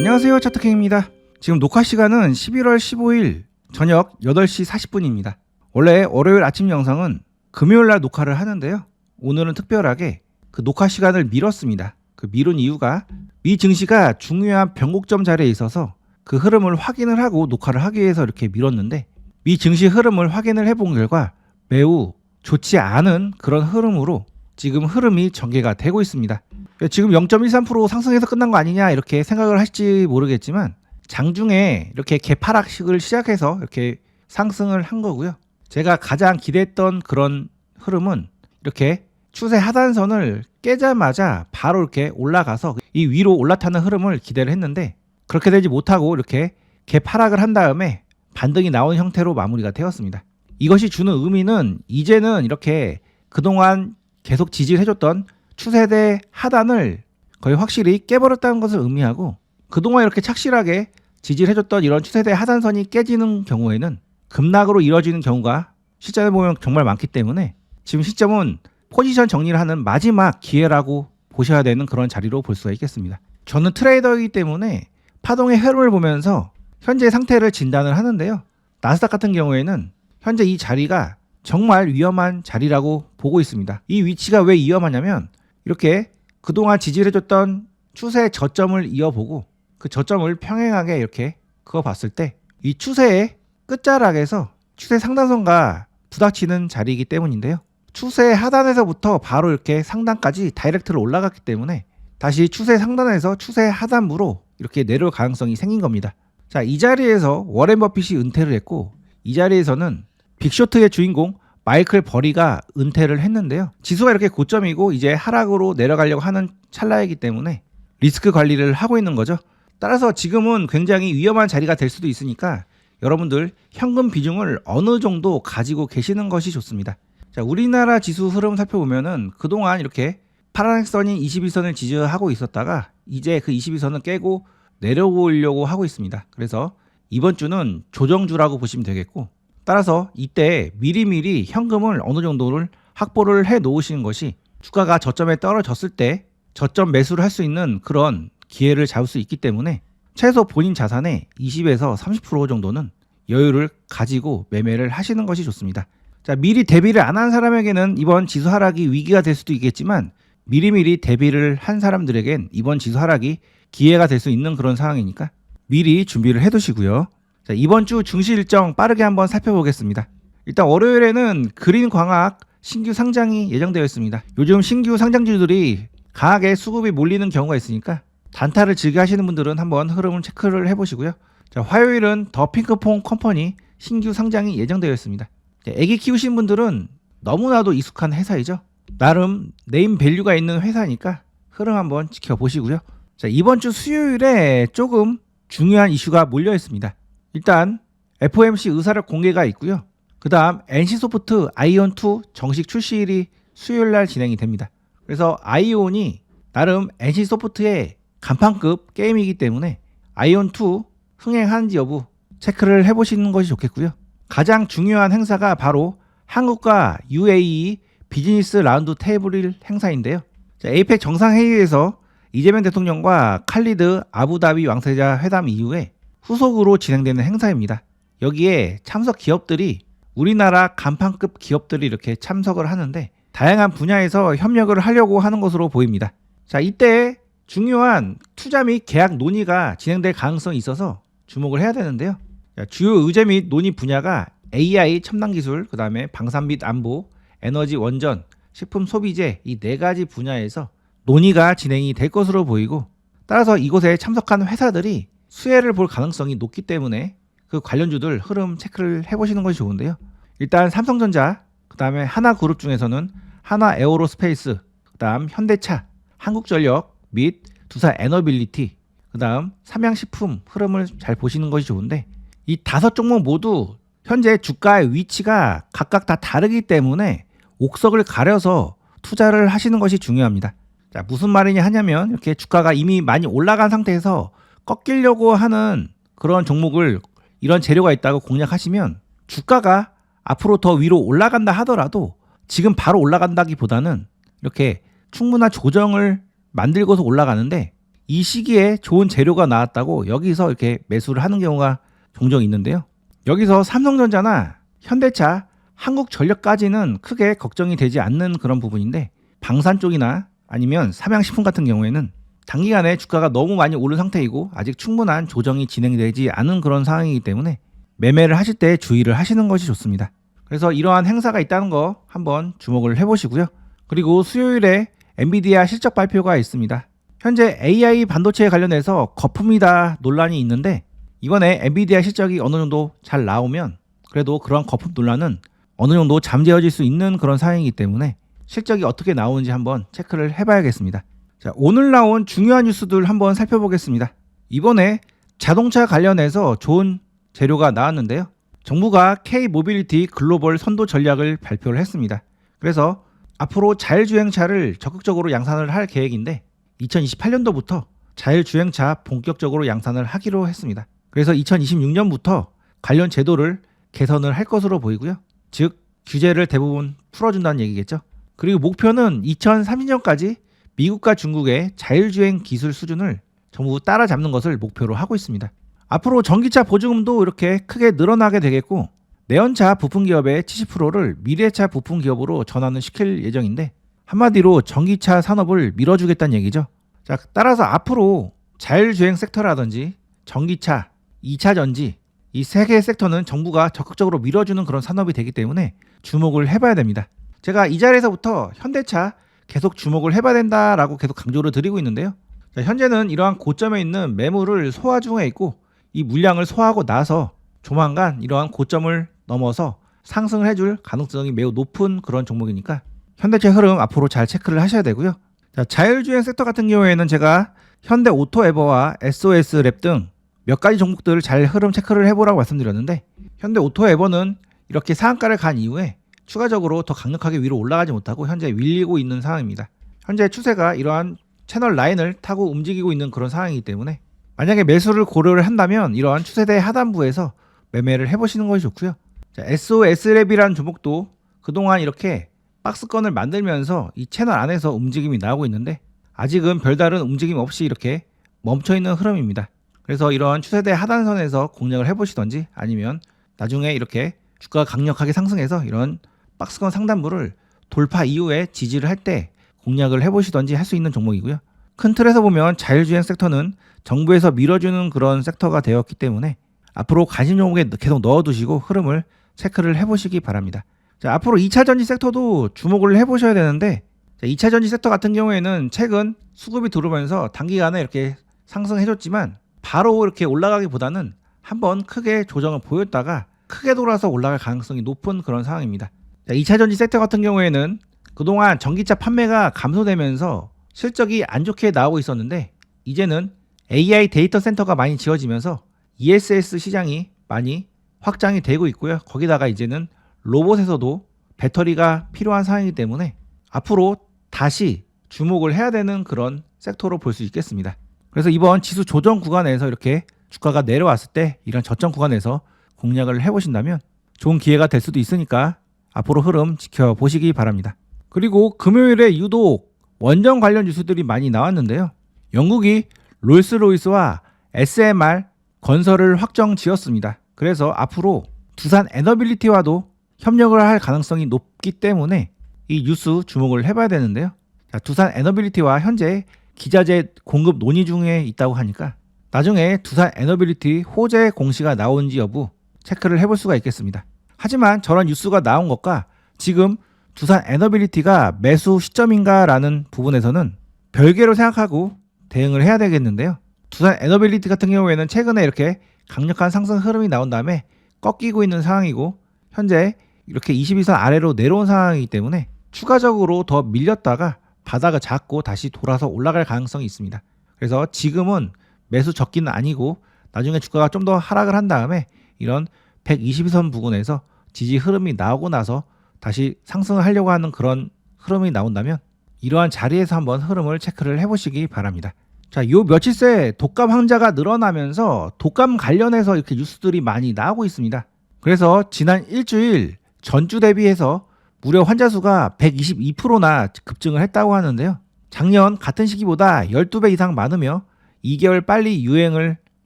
안녕하세요 차트킹입니다. 지금 녹화 시간은 11월 15일 저녁 8시 40분입니다. 원래 월요일 아침 영상은 금요일 날 녹화를 하는데요. 오늘은 특별하게 그 녹화 시간을 미뤘습니다. 그 미룬 이유가 미 증시가 중요한 변곡점 자리에 있어서 그 흐름을 확인을 하고 녹화를 하기 위해서 이렇게 미뤘는데 미 증시 흐름을 확인을 해본 결과 매우 좋지 않은 그런 흐름으로 지금 흐름이 전개가 되고 있습니다. 지금 0.13% 상승해서 끝난 거 아니냐 이렇게 생각을 하실지 모르겠지만 장중에 이렇게 개파락식을 시작해서 이렇게 상승을 한 거고요. 제가 가장 기대했던 그런 흐름은 이렇게 추세 하단선을 깨자마자 바로 이렇게 올라가서 이 위로 올라타는 흐름을 기대를 했는데 그렇게 되지 못하고 이렇게 개파락을 한 다음에 반등이 나온 형태로 마무리가 되었습니다. 이것이 주는 의미는 이제는 이렇게 그동안 계속 지지를 해줬던 추세대 하단을 거의 확실히 깨버렸다는 것을 의미하고 그동안 이렇게 착실하게 지지를 해줬던 이런 추세대 하단선이 깨지는 경우에는 급락으로 이뤄지는 경우가 실전에 보면 정말 많기 때문에 지금 시점은 포지션 정리를 하는 마지막 기회라고 보셔야 되는 그런 자리로 볼 수가 있겠습니다. 저는 트레이더이기 때문에 파동의 흐름을 보면서 현재 상태를 진단을 하는데요. 나스닥 같은 경우에는 현재 이 자리가 정말 위험한 자리라고 보고 있습니다. 이 위치가 왜 위험하냐면 이렇게 그동안 지지를 해줬던 추세 저점을 이어보고 그 저점을 평행하게 이렇게 그어 봤을 때 이 추세의 끝자락에서 추세 상단선과 부닥치는 자리이기 때문인데요. 추세 하단에서부터 바로 이렇게 상단까지 다이렉트로 올라갔기 때문에 다시 추세 상단에서 추세 하단부로 이렇게 내려올 가능성이 생긴 겁니다. 자, 이 자리에서 워렌 버핏이 은퇴를 했고 이 자리에서는 빅쇼트의 주인공 마이클 버리가 은퇴를 했는데요. 지수가 이렇게 고점이고 이제 하락으로 내려가려고 하는 찰나이기 때문에 리스크 관리를 하고 있는 거죠. 따라서 지금은 굉장히 위험한 자리가 될 수도 있으니까 여러분들 현금 비중을 어느 정도 가지고 계시는 것이 좋습니다. 자, 우리나라 지수 흐름 살펴보면은 그동안 이렇게 파란색 선인 21선을 지지하고 있었다가 이제 그 22선을 깨고 내려오려고 하고 있습니다. 그래서 이번 주는 조정주라고 보시면 되겠고 따라서 이때 미리미리 현금을 어느 정도를 확보를 해 놓으시는 것이 주가가 저점에 떨어졌을 때 저점 매수를 할 수 있는 그런 기회를 잡을 수 있기 때문에 최소 본인 자산의 20에서 30% 정도는 여유를 가지고 매매를 하시는 것이 좋습니다. 자, 미리 대비를 안 한 사람에게는 이번 지수 하락이 위기가 될 수도 있겠지만 미리미리 대비를 한 사람들에겐 이번 지수 하락이 기회가 될 수 있는 그런 상황이니까 미리 준비를 해 두시고요. 자, 이번 주 증시 일정 빠르게 한번 살펴보겠습니다. 일단 월요일에는 그린 광학 신규 상장이 예정되어 있습니다. 요즘 신규 상장주들이 강하게 수급이 몰리는 경우가 있으니까 단타를 즐겨 하시는 분들은 한번 흐름을 체크를 해보시고요. 자, 화요일은 더 핑크퐁 컴퍼니 신규 상장이 예정되어 있습니다. 자, 애기 키우신 분들은 너무나도 익숙한 회사이죠. 나름 네임 밸류가 있는 회사니까 흐름 한번 지켜보시고요. 자, 이번 주 수요일에 조금 중요한 이슈가 몰려 있습니다. 일단 FOMC 의사력 공개가 있고요. 그 다음 NC소프트 아이온2 정식 출시일이 수요일 날 진행이 됩니다. 그래서 아이온이 나름 NC소프트의 간판급 게임이기 때문에 아이온2 흥행하는지 여부 체크를 해보시는 것이 좋겠고요. 가장 중요한 행사가 바로 한국과 UAE 비즈니스 라운드 테이블 행사인데요. 에이펙 정상회의에서 이재명 대통령과 칼리드 아부다비 왕세자 회담 이후에 후속으로 진행되는 행사입니다. 여기에 참석 기업들이 우리나라 간판급 기업들이 이렇게 참석을 하는데 다양한 분야에서 협력을 하려고 하는 것으로 보입니다. 자, 이때 중요한 투자 및 계약 논의가 진행될 가능성이 있어서 주목을 해야 되는데요. 자, 주요 의제 및 논의 분야가 AI 첨단 기술, 그 다음에 방산 및 안보, 에너지 원전, 식품 소비재 이 네 가지 분야에서 논의가 진행이 될 것으로 보이고 따라서 이곳에 참석한 회사들이 수혜를 볼 가능성이 높기 때문에 그 관련주들 흐름 체크를 해보시는 것이 좋은데요. 일단 삼성전자, 그 다음에 하나그룹 중에서는 하나 에어로스페이스, 그 다음 현대차, 한국전력 및 두산 에너빌리티, 그 다음 삼양식품 흐름을 잘 보시는 것이 좋은데 이 다섯 종목 모두 현재 주가의 위치가 각각 다 다르기 때문에 옥석을 가려서 투자를 하시는 것이 중요합니다. 자, 무슨 말이냐 하냐면 이렇게 주가가 이미 많이 올라간 상태에서 꺾이려고 하는 그런 종목을 이런 재료가 있다고 공략하시면 주가가 앞으로 더 위로 올라간다 하더라도 지금 바로 올라간다기보다는 이렇게 충분한 조정을 만들고서 올라가는데 이 시기에 좋은 재료가 나왔다고 여기서 이렇게 매수를 하는 경우가 종종 있는데요. 여기서 삼성전자나 현대차, 한국전력까지는 크게 걱정이 되지 않는 그런 부분인데 방산 쪽이나 아니면 삼양식품 같은 경우에는 단기간에 주가가 너무 많이 오른 상태이고 아직 충분한 조정이 진행되지 않은 그런 상황이기 때문에 매매를 하실 때 주의를 하시는 것이 좋습니다. 그래서 이러한 행사가 있다는 거 한번 주목을 해보시고요. 그리고 수요일에 엔비디아 실적 발표가 있습니다. 현재 AI 반도체에 관련해서 거품이다 논란이 있는데 이번에 엔비디아 실적이 어느 정도 잘 나오면 그래도 그런 거품 논란은 어느 정도 잠재워질 수 있는 그런 상황이기 때문에 실적이 어떻게 나오는지 한번 체크를 해봐야겠습니다. 자, 오늘 나온 중요한 뉴스들 한번 살펴보겠습니다. 이번에 자동차 관련해서 좋은 재료가 나왔는데요. 정부가 K 모빌리티 글로벌 선도 전략을 발표를 했습니다. 그래서 앞으로 자율주행차를 적극적으로 양산을 할 계획인데 2028년도부터 자율주행차 본격적으로 양산을 하기로 했습니다. 그래서 2026년부터 관련 제도를 개선을 할 것으로 보이고요. 즉 규제를 대부분 풀어준다는 얘기겠죠. 그리고 목표는 2030년까지 미국과 중국의 자율주행 기술 수준을 전부 따라잡는 것을 목표로 하고 있습니다. 앞으로 전기차 보조금도 이렇게 크게 늘어나게 되겠고 내연차 부품 기업의 70%를 미래차 부품 기업으로 전환을 시킬 예정인데 한마디로 전기차 산업을 밀어주겠다는 얘기죠. 자, 따라서 앞으로 자율주행 섹터라든지 전기차, 2차 전지 이 세 개의 섹터는 정부가 적극적으로 밀어주는 그런 산업이 되기 때문에 주목을 해봐야 됩니다. 제가 이 자리에서부터 현대차 계속 주목을 해봐야 된다라고 계속 강조를 드리고 있는데요. 자, 현재는 이러한 고점에 있는 매물을 소화 중에 있고 이 물량을 소화하고 나서 조만간 이러한 고점을 넘어서 상승을 해줄 가능성이 매우 높은 그런 종목이니까 현대차 흐름 앞으로 잘 체크를 하셔야 되고요. 자, 자율주행 섹터 같은 경우에는 제가 현대 오토 에버와 SOS 랩 등 몇 가지 종목들을 잘 흐름 체크를 해보라고 말씀드렸는데 현대 오토 에버는 이렇게 상한가를 간 이후에 추가적으로 더 강력하게 위로 올라가지 못하고 현재 밀리고 있는 상황입니다. 현재 추세가 이러한 채널 라인을 타고 움직이고 있는 그런 상황이기 때문에 만약에 매수를 고려를 한다면 이러한 추세대 하단부에서 매매를 해보시는 것이 좋고요. 자, SOS랩이라는 종목도 그동안 이렇게 박스권을 만들면서 이 채널 안에서 움직임이 나오고 있는데 아직은 별다른 움직임 없이 이렇게 멈춰 있는 흐름입니다. 그래서 이러한 추세대 하단선에서 공략을 해보시던지 아니면 나중에 이렇게 주가가 강력하게 상승해서 이런 박스권 상단부를 돌파 이후에 지지를 할 때 공략을 해보시던지 할 수 있는 종목이고요. 큰 틀에서 보면 자율주행 섹터는 정부에서 밀어주는 그런 섹터가 되었기 때문에 앞으로 관심 종목에 계속 넣어두시고 흐름을 체크를 해보시기 바랍니다. 자, 앞으로 2차 전지 섹터도 주목을 해보셔야 되는데 자, 2차 전지 섹터 같은 경우에는 최근 수급이 들어오면서 단기간에 이렇게 상승해줬지만 바로 이렇게 올라가기보다는 한번 크게 조정을 보였다가 크게 돌아서 올라갈 가능성이 높은 그런 상황입니다. 자, 2차 전지 섹터 같은 경우에는 그동안 전기차 판매가 감소되면서 실적이 안 좋게 나오고 있었는데 이제는 AI 데이터 센터가 많이 지어지면서 ESS 시장이 많이 확장이 되고 있고요. 거기다가 이제는 로봇에서도 배터리가 필요한 상황이기 때문에 앞으로 다시 주목을 해야 되는 그런 섹터로 볼 수 있겠습니다. 그래서 이번 지수 조정 구간에서 이렇게 주가가 내려왔을 때 이런 저점 구간에서 공략을 해보신다면 좋은 기회가 될 수도 있으니까 앞으로 흐름 지켜보시기 바랍니다. 그리고 금요일에 유독 원전 관련 뉴스들이 많이 나왔는데요. 영국이 롤스로이스와 SMR 건설을 확정 지었습니다. 그래서 앞으로 두산 에너빌리티와도 협력을 할 가능성이 높기 때문에 이 뉴스 주목을 해봐야 되는데요. 자, 두산 에너빌리티와 현재 기자재 공급 논의 중에 있다고 하니까 나중에 두산 에너빌리티 호재 공시가 나온지 여부 체크를 해볼 수가 있겠습니다. 하지만 저런 뉴스가 나온 것과 지금 두산 에너빌리티가 매수 시점인가라는 부분에서는 별개로 생각하고 대응을 해야 되겠는데요. 두산 에너빌리티 같은 경우에는 최근에 이렇게 강력한 상승 흐름이 나온 다음에 꺾이고 있는 상황이고 현재 이렇게 22선 아래로 내려온 상황이기 때문에 추가적으로 더 밀렸다가 바닥을 잡고 다시 돌아서 올라갈 가능성이 있습니다. 그래서 지금은 매수 적기는 아니고 나중에 주가가 좀 더 하락을 한 다음에 이런 122선 부근에서 지지 흐름이 나오고 나서 다시 상승을 하려고 하는 그런 흐름이 나온다면 이러한 자리에서 한번 흐름을 체크를 해보시기 바랍니다. 자, 요 며칠 새 독감 환자가 늘어나면서 독감 관련해서 이렇게 뉴스들이 많이 나오고 있습니다. 그래서 지난 일주일 전주 대비해서 무려 환자 수가 122%나 급증을 했다고 하는데요. 작년 같은 시기보다 12배 이상 많으며 2개월 빨리 유행을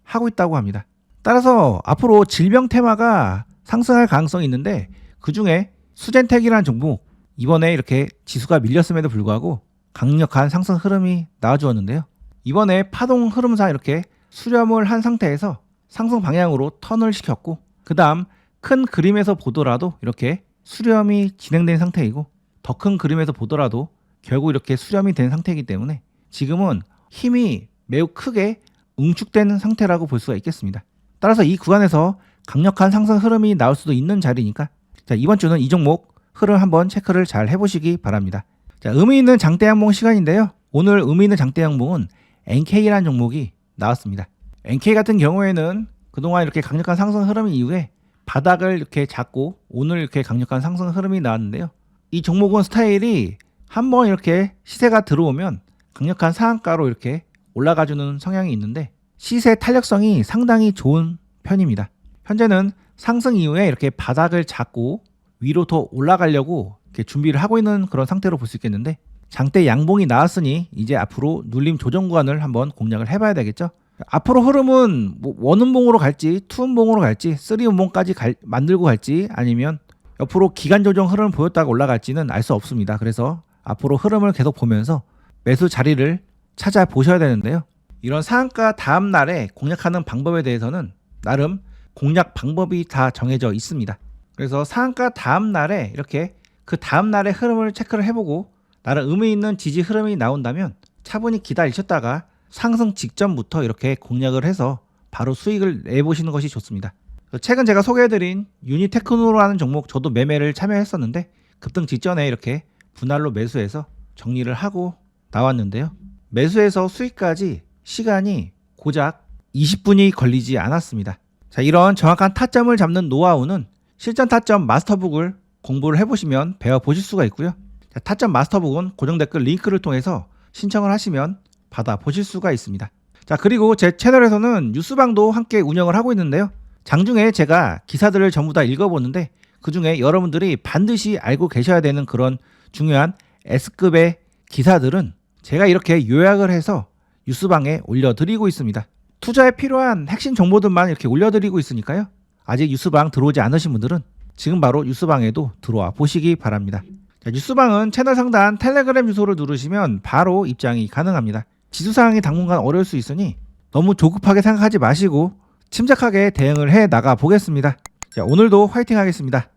하고 있다고 합니다. 따라서 앞으로 질병 테마가 상승할 가능성이 있는데 그 중에 수젠텍이라는 종목 이번에 이렇게 지수가 밀렸음에도 불구하고 강력한 상승 흐름이 나와주었는데요. 이번에 파동 흐름상 이렇게 수렴을 한 상태에서 상승 방향으로 턴을 시켰고 그 다음 큰 그림에서 보더라도 이렇게 수렴이 진행된 상태이고 더 큰 그림에서 보더라도 결국 이렇게 수렴이 된 상태이기 때문에 지금은 힘이 매우 크게 응축된 상태라고 볼 수가 있겠습니다. 따라서 이 구간에서 강력한 상승 흐름이 나올 수도 있는 자리니까 자 이번 주는 이 종목 흐름 한번 체크를 잘 해보시기 바랍니다. 자 의미 있는 장대 양봉 시간인데요. 오늘 의미 있는 장대 양봉은 NK라는 종목이 나왔습니다. NK 같은 경우에는 그동안 이렇게 강력한 상승 흐름 이후에 바닥을 이렇게 잡고 오늘 이렇게 강력한 상승 흐름이 나왔는데요. 이 종목은 스타일이 한번 이렇게 시세가 들어오면 강력한 상한가로 이렇게 올라가주는 성향이 있는데 시세 탄력성이 상당히 좋은 편입니다. 현재는 상승 이후에 이렇게 바닥을 잡고 위로 더 올라가려고 이렇게 준비를 하고 있는 그런 상태로 볼 수 있겠는데 장대 양봉이 나왔으니 이제 앞으로 눌림 조정 구간을 한번 공략을 해봐야 되겠죠. 앞으로 흐름은 뭐 원음봉으로 갈지 투음봉으로 갈지 쓰리음봉까지 갈- 만들고 갈지 아니면 옆으로 기간 조정 흐름을 보였다가 올라갈지는 알 수 없습니다. 그래서 앞으로 흐름을 계속 보면서 매수 자리를 찾아 보셔야 되는데요. 이런 상한가 다음 날에 공략하는 방법에 대해서는 나름 공략 방법이 다 정해져 있습니다. 그래서 상한가 다음 날에 이렇게 그 다음 날의 흐름을 체크를 해보고 나름 의미 있는 지지 흐름이 나온다면 차분히 기다리셨다가 상승 직전부터 이렇게 공략을 해서 바로 수익을 내보시는 것이 좋습니다. 최근 제가 소개해드린 유니테크노라는 종목 저도 매매를 참여했었는데 급등 직전에 이렇게 분할로 매수해서 정리를 하고 나왔는데요. 매수해서 수익까지 시간이 고작 20분이 걸리지 않았습니다. 자, 이런 정확한 타점을 잡는 노하우는 실전 타점 마스터북을 공부를 해보시면 배워보실 수가 있고요. 자, 타점 마스터북은 고정 댓글 링크를 통해서 신청을 하시면 받아보실 수가 있습니다. 자, 그리고 제 채널에서는 뉴스방도 함께 운영을 하고 있는데요. 장중에 제가 기사들을 전부 다 읽어보는데 그 중에 여러분들이 반드시 알고 계셔야 되는 그런 중요한 S급의 기사들은 제가 이렇게 요약을 해서 뉴스방에 올려드리고 있습니다. 투자에 필요한 핵심 정보들만 이렇게 올려드리고 있으니까요. 아직 뉴스방 들어오지 않으신 분들은 지금 바로 뉴스방에도 들어와 보시기 바랍니다. 자, 뉴스방은 채널 상단 텔레그램 주소를 누르시면 바로 입장이 가능합니다. 지수사항이 당분간 어려울 수 있으니 너무 조급하게 생각하지 마시고 침착하게 대응을 해 나가 보겠습니다. 자, 오늘도 화이팅 하겠습니다.